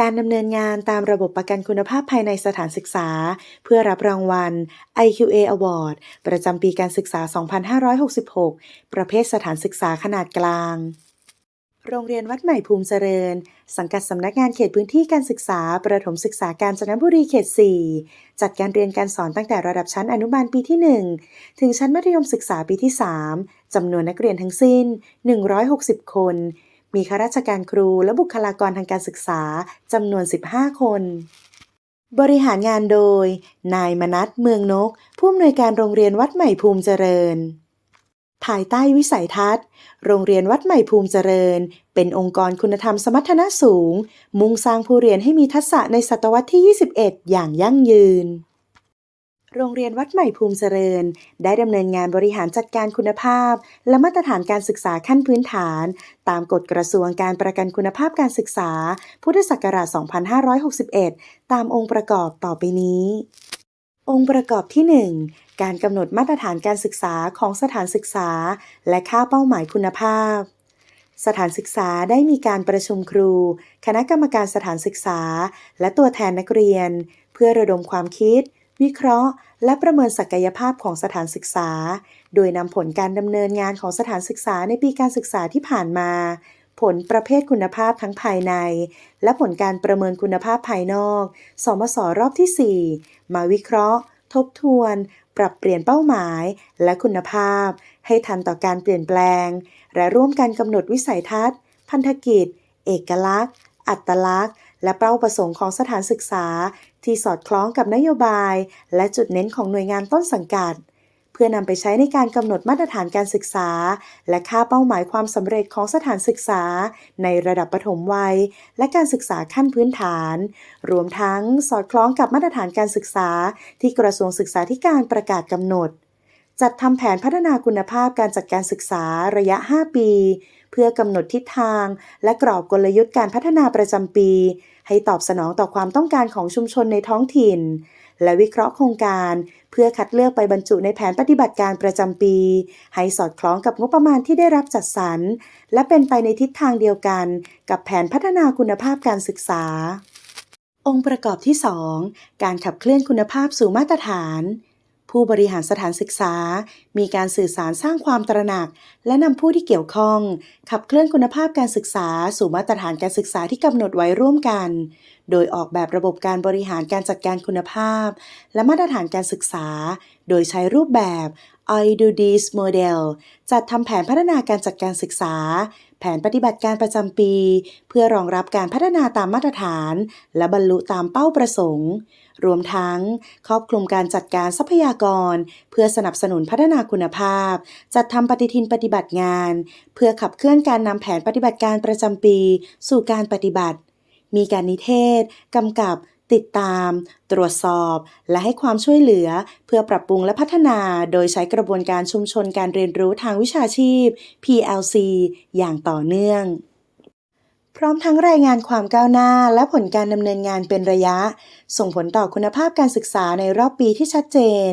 การดำเนินงานตามระบบประกันคุณภาพภายในสถานศึกษา เพื่อรับรางวัล IQA Award ประจำปีการศึกษา 2566 ประเภทสถานศึกษาขนาดกลาง โรงเรียนวัดใหม่ภูมิเจริญ สังกัดสำนักงานเขตพื้นที่การศึกษา ประถมศึกษาการจนบุรีเขต 4 จัดการเรียนการสอนตั้งแต่ระดับชั้นอนุบาลปีที่ 1 ถึงชั้นมัธยมศึกษาปีที่ 3จำนวนนักเรียนทั้งสิ้น 160 คน มีข้าราชการครูและบุคลากรทางการศึกษาจำนวน 15 คน บริหารงานโดย นายมนัสเมืองนก ผู้อำนวยการโรงเรียนวัดใหม่ภูมิเจริญ ภายใต้วิสัยทัศน์ โรงเรียนวัดใหม่ภูมิเจริญ เป็นองค์กรคุณธรรมสมรรถนะสูง มุ่งสร้างผู้เรียนให้มีทักษะในศตวรรษที่ 21 อย่างยั่งยืน โรงเรียนวัดใหม่ภูมิเจริญ ได้ดำเนินงานบริหารจัดการคุณภาพ และมาตรฐานการศึกษาขั้นพื้นฐาน ตามกฎกระทรวงการประกันคุณภาพการศึกษา พุทธศักราช 2561 ตามองค์ประกอบต่อไปนี้ องค์ประกอบที่ 1 การกำหนดมาตรฐานการศึกษาของสถานศึกษา และค่าเป้าหมายคุณภาพสถานศึกษาได้มีการประชุมครู คณะกรรมการสถานศึกษา และตัวแทนนักเรียน เพื่อระดมความคิด วิเคราะห์ และประเมินศักยภาพของสถานศึกษา โดยนำผลการดำเนินงานของสถานศึกษาในปีการศึกษาที่ผ่านมา ผลประเภทคุณภาพทั้งภายใน และผลการประเมินคุณภาพภายนอก สมศรอบที่ 4 มาวิเคราะห์ ทบทวน ปรับเปลี่ยนเป้าหมาย และคุณภาพ ให้ทันต่อการเปลี่ยนแปลง และร่วมกันกำหนดวิสัยทัศน์ พันธกิจ เอกลักษณ์ อัตลักษณ์และเป้าประสงค์ของสถานศึกษา ที่สอดคล้องกับนโยบาย และจุดเน้นของหน่วยงานต้นสังกัด เพื่อนำไปใช้ในการกำหนดมาตรฐานการศึกษา และค่าเป้าหมายความสำเร็จของสถานศึกษา ในระดับปฐมวัย และการศึกษาขั้นพื้นฐาน รวมทั้งสอดคล้องกับมาตรฐานการศึกษา ที่กระทรวงศึกษาธิการประกาศกำหนดจัดทำแผนพัฒนาคุณภาพการจัดการศึกษาระยะ 5 ปี เพื่อกำหนดทิศทาง และกรอบกลยุทธ์การพัฒนาประจำปี ให้ตอบสนองต่อความต้องการของชุมชนในท้องถิ่น และวิเคราะห์โครงการ เพื่อคัดเลือกไปบรรจุในแผนปฏิบัติการประจำปี ให้สอดคล้องกับงบประมาณที่ได้รับจัดสรร และเป็นไปในทิศทางเดียวกัน กับแผนพัฒนาคุณภาพการศึกษา องค์ประกอบที่ 2 การขับเคลื่อนคุณภาพสู่มาตรฐาน ผู้บริหารสถานศึกษา มีการสื่อสารสร้างความตระหนัก และนำผู้ที่เกี่ยวข้อง ขับเคลื่อนคุณภาพการศึกษา สู่มาตรฐานการศึกษาที่กำหนดไว้ร่วมกัน โดยออกแบบระบบการบริหารการจัดการคุณภาพ และมาตรฐานการศึกษา โดยใช้รูปแบบ I do this model จัดทำแผนพัฒนาการจัดการศึกษา แผนปฏิบัติการประจำปี เพื่อรองรับการพัฒนาตามมาตรฐาน และบรรลุตามเป้าประสงค์ รวมทั้ง ครอบคลุมการจัดการทรัพยากร เพื่อสนับสนุนพัฒนาคุณภาพ จัดทำปฏิทินปฏิบัติงาน เพื่อขับเคลื่อนการนำแผนปฏิบัติการประจำปี สู่การปฏิบัติ มีการนิเทศกำกับ ติดตาม ตรวจสอบ และให้ความช่วยเหลือ เพื่อปรับปรุงและพัฒนา โดยใช้กระบวนการชุมชนการเรียนรู้ทางวิชาชีพ PLC อย่างต่อเนื่อง พร้อมทั้งรายงานความก้าวหน้าและผลการดำเนินงานเป็นระยะ ส่งผลต่อคุณภาพการศึกษาในรอบปีที่ชัดเจน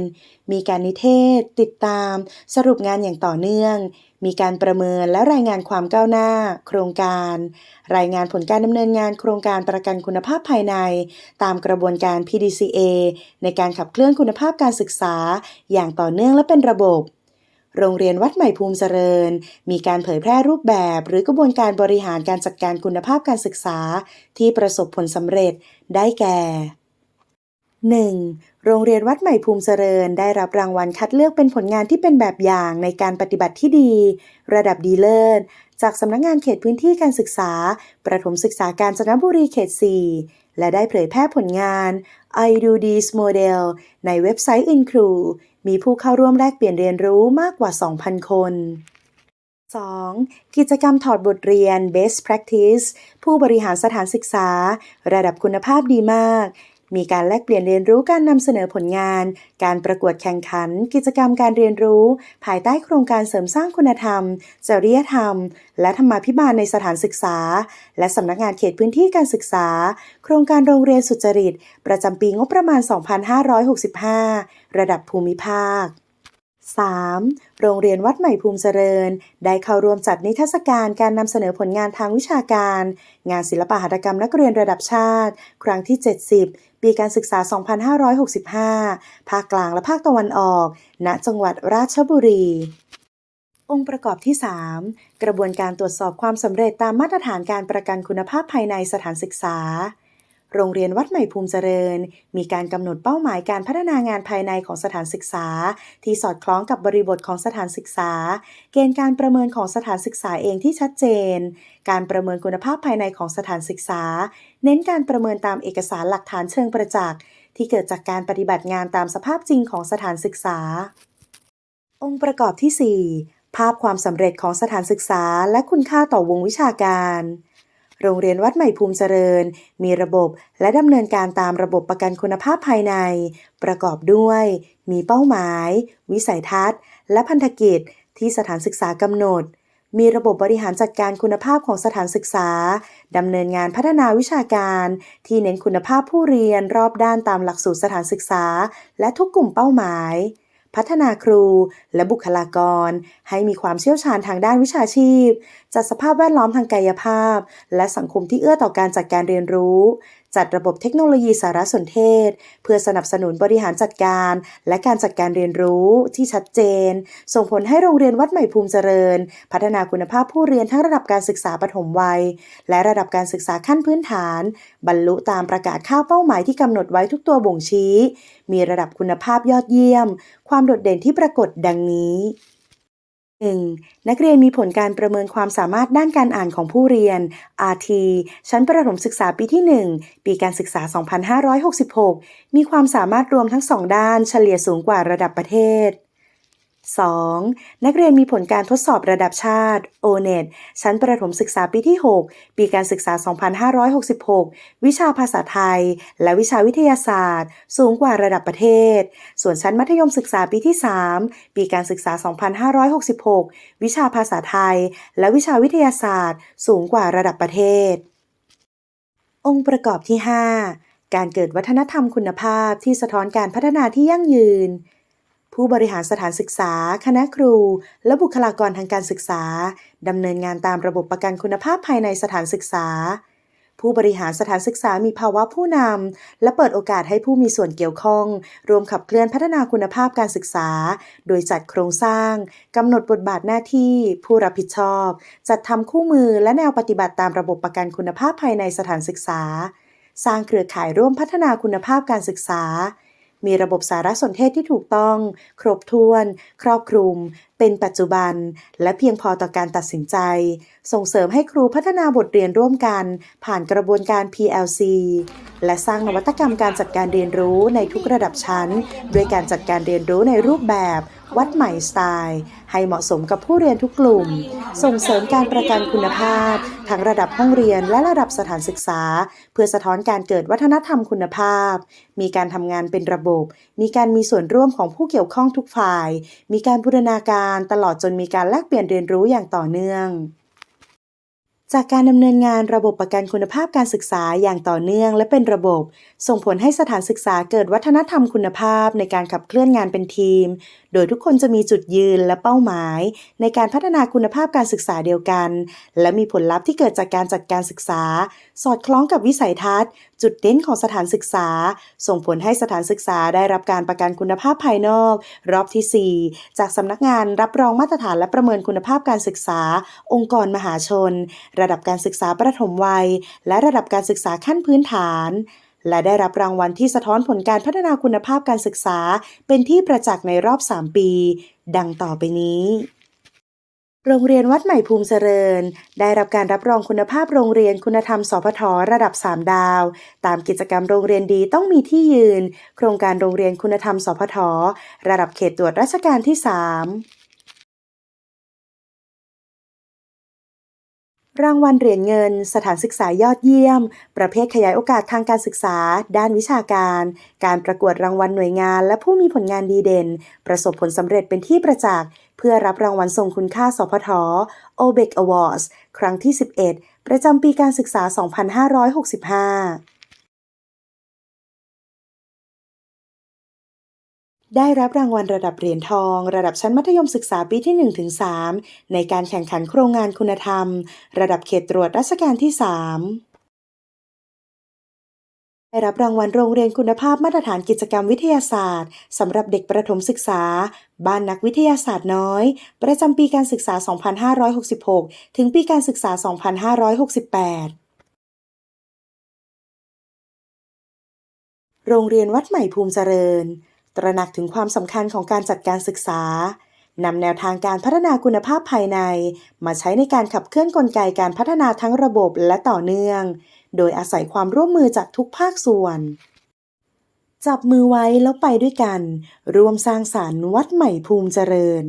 มีการนิเทศ ติดตาม สรุปงานอย่างต่อเนื่อง มีการประเมินและรายงานความก้าวหน้า โครงการ รายงานผลการดำเนินงานโครงการประกันคุณภาพภายใน ตามกระบวนการ PDCA ในการขับเคลื่อนคุณภาพการศึกษา อย่างต่อเนื่องและเป็นระบบ โรงเรียนวัดใหม่ภูมิเจริญ มีการเผยแพร่รูปแบบ หรือกระบวนการบริหารการจัดการคุณภาพการศึกษา ที่ประสบผลสำเร็จ ได้แก่ 1. โรงเรียนวัดใหม่ภูมิเจริญ ได้รับรางวัลคัดเลือกเป็นผลงานที่เป็นแบบอย่างในการปฏิบัติที่ดี ระดับดีเลิศ จากสำนักงานเขตพื้นที่การศึกษา ประถมศึกษาการจนบุรีเขต 4 และได้เผยแพร่ผลงาน I do this model ในเว็บไซต์ Incru มีผู้เข้าร่วมแลกเปลี่ยนเรียนรู้มากกว่า 2,000 คน 2. กิจกรรมถอดบทเรียน Best Practice ผู้บริหารสถานศึกษา ระดับคุณภาพดีมาก มีการแลกเปลี่ยนเรียนรู้การนำเสนอผลงาน การประกวดแข่งขัน กิจกรรมการเรียนรู้ ภายใต้โครงการเสริมสร้างคุณธรรม จริยธรรม และธรรมาภิบาลในสถานศึกษา และสำนักงานเขตพื้นที่การศึกษา โครงการโรงเรียนสุจริต ประจำปีงบประมาณ 2565 ระดับภูมิภาค 3. โรงเรียนวัดใหม่ภูมิเจริญ ได้เข้าร่วมจัดนิทรรศการการนำเสนอผลงานทางวิชาการ งานศิลปหัตถกรรมนักเรียนระดับชาติ ครั้งที่ 70 ปีการศึกษา 2565 ภาคกลางและภาคตะวันออก ณ จังหวัดราชบุรีองค์ประกอบที่ 3 กระบวนการตรวจสอบความสำเร็จตามมาตรฐานการประกันคุณภาพภายในสถานศึกษา โรงเรียนวัดใหม่ภูมิเจริญ มีการกำหนดเป้าหมายการพัฒนางานภายในของสถานศึกษา ที่สอดคล้องกับบริบทของสถานศึกษา เกณฑ์การประเมินของสถานศึกษาเองที่ชัดเจน การประเมินคุณภาพภายในของสถานศึกษา เน้นการประเมินตามเอกสารหลักฐานเชิงประจักษ์ที่เกิดจากการปฏิบัติงานตามสภาพจริงของสถานศึกษา องค์ประกอบที่ 4 ภาพความสำเร็จของสถานศึกษา และคุณค่าต่อวงวิชาการ โรงเรียนวัดใหม่ภูมิเจริญ มีระบบและดำเนินการตามระบบประกันคุณภาพภายใน ประกอบด้วย มีเป้าหมาย วิสัยทัศน์ และพันธกิจที่สถานศึกษากำหนด มีระบบบริหารจัดการคุณภาพของสถานศึกษาดำเนินงานพัฒนาวิชาการ ที่เน้นคุณภาพผู้เรียนรอบด้านตามหลักสูตรสถานศึกษา และทุกกลุ่มเป้าหมาย พัฒนาครู และบุคลากร ให้มีความเชี่ยวชาญทางด้านวิชาชีพ จัดสภาพแวดล้อมทางกายภาพ และสังคมที่เอื้อต่อการจัดการเรียนรู้ จัดระบบเทคโนโลยีสารสนเทศ เพื่อสนับสนุนบริหารจัดการ และการจัดการเรียนรู้ที่ชัดเจน ส่งผลให้โรงเรียนวัดใหม่ภูมิเจริญ พัฒนาคุณภาพผู้เรียนทั้งระดับการศึกษาปฐมวัย และระดับการศึกษาขั้นพื้นฐาน บรรลุตามประกาศข้าวเป้าหมายที่กำหนดไว้ทุกตัวบ่งชี้ มีระดับคุณภาพยอดเยี่ยม ความโดดเด่นที่ปรากฏดังนี้ 1. นักเรียนมีผลการประเมินความสามารถด้านการอ่านของผู้เรียน RT ชั้นประถมศึกษาปีที่ 1 ปีการศึกษา 2566 มีความสามารถรวมทั้ง 2 ด้านเฉลี่ยสูงกว่าระดับประเทศ 2. นักเรียนมีผลการทดสอบระดับชาติ O-NET ชั้นประถมศึกษาปีที่ 6 ปีการศึกษา 2566 วิชาภาษาไทย และวิชาวิทยาศาสตร์ สูงกว่าระดับประเทศ ส่วนชั้นมัธยมศึกษาปีที่ 3 ปีการศึกษา 2566 วิชาภาษาไทย และวิชาวิทยาศาสตร์ สูงกว่าระดับประเทศ องค์ประกอบที่ 5 การเกิดวัฒนธรรมคุณภาพที่สะท้อนการพัฒนาที่ยั่งยืน ผู้บริหารสถานศึกษา คณะครู และบุคลากรทางการศึกษา ดำเนินงานตามระบบประกันคุณภาพภายในสถานศึกษา ผู้บริหารสถานศึกษามีภาวะผู้นำ และเปิดโอกาสให้ผู้มีส่วนเกี่ยวข้อง รวมขับเคลื่อนพัฒนาคุณภาพการศึกษา โดยจัดโครงสร้างกำหนดบทบาทหน้าที่ ผู้รับผิดชอบ จัดทำคู่มือและแนวปฏิบัติตามระบบประกันคุณภาพภายในสถานศึกษา สร้างเครือข่ายร่วมพัฒนาคุณภาพการศึกษา มีระบบสารสนเทศที่ถูกต้อง ครบถ้วน ครอบคลุม เป็นปัจจุบัน และเพียงพอต่อการตัดสินใจ ส่งเสริมให้ครูพัฒนาบทเรียนร่วมกัน ผ่านกระบวนการ PLC และสร้างนวัตกรรมการจัดการเรียนรู้ในทุกระดับชั้น ด้วยการจัดการเรียนรู้ในรูปแบบ วัดใหม่สไตล์ ให้เหมาะสมกับผู้เรียนทุกกลุ่ม ส่งเสริมการประกันคุณภาพ ทั้งระดับห้องเรียนและระดับสถานศึกษา เพื่อสะท้อนการเกิดวัฒนธรรมคุณภาพ มีการทำงานเป็นระบบ มีการมีส่วนร่วมของผู้เกี่ยวข้องทุกฝ่าย มีการบูรณาการตลอดจนมีการแลกเปลี่ยนเรียนรู้อย่างต่อเนื่องจากการดำเนินงานระบบประกันคุณภาพการศึกษาอย่างต่อเนื่องและเป็นระบบ ส่งผลให้สถานศึกษาเกิดวัฒนธรรมคุณภาพในการขับเคลื่อนงานเป็นทีมโดยทุกคนจะมีจุดยืนและเป้าหมาย ในการพัฒนาคุณภาพการศึกษาเดียวกัน และมีผลลัพธ์ที่เกิดจากการจัดการศึกษา สอดคล้องกับวิสัยทัศน์ จุดเด่นของสถานศึกษา ส่งผลให้สถานศึกษาได้รับการประกันคุณภาพภายนอก รอบที่ 4 จากสำนักงานรับรองมาตรฐานและประเมินคุณภาพการศึกษา องค์กรมหาชน ระดับการศึกษาประถมวัย และระดับการศึกษาขั้นพื้นฐาน และได้รับรางวัลที่สะท้อนผลการพัฒนาคุณภาพการศึกษา เป็นที่ประจักษ์ในรอบ 3 ปี ดังต่อไปนี้ โรงเรียนวัดใหม่ภูมิเจริญ ได้รับการรับรองคุณภาพโรงเรียนคุณธรรมสพทระดับ 3 ดาว ตามกิจกรรมโรงเรียนดีต้องมีที่ยืน โครงการโรงเรียนคุณธรรมสพทระดับเขตตรวจราชการที่ 3 รางวัลเหรียญเงิน สถานศึกษายอดเยี่ยม ประเภทขยายโอกาสทางการศึกษา ด้านวิชาการ การประกวดรางวัลหน่วยงาน และผู้มีผลงานดีเด่น ประสบผลสำเร็จเป็นที่ประจักษ์ เพื่อรับรางวัลทรงคุณค่าสพท OBEC Awards ครั้งที่ 11 ประจำปีการศึกษา 2565 ได้รับรางวัลระดับเหรียญทอง ระดับชั้นมัธยมศึกษาปีที่ 1-3 ในการแข่งขันโครงงานคุณธรรม ระดับเขตตรวจราชการที่ 3ได้รับรางวัลโรงเรียนคุณภาพมาตรฐานกิจกรรมวิทยาศาสตร์สำหรับเด็กประถมศึกษา บ้านนักวิทยาศาสตร์น้อย ประจำปีการศึกษา 2566 ถึงปีการศึกษา 2568 โรงเรียนวัดใหม่ภูมิเจริญ ตระหนักถึงความสำคัญของการจัดการศึกษานำแนวทางการพัฒนาคุณภาพภายใน มาใช้ในการขับเคลื่อนกลไกการพัฒนาทั้งระบบและต่อเนื่อง โดยอาศัยความร่วมมือจากทุกภาคส่วน จับมือไว้แล้วไปด้วยกัน ร่วมสร้างสรรค์วัดใหม่ภูมิเจริญ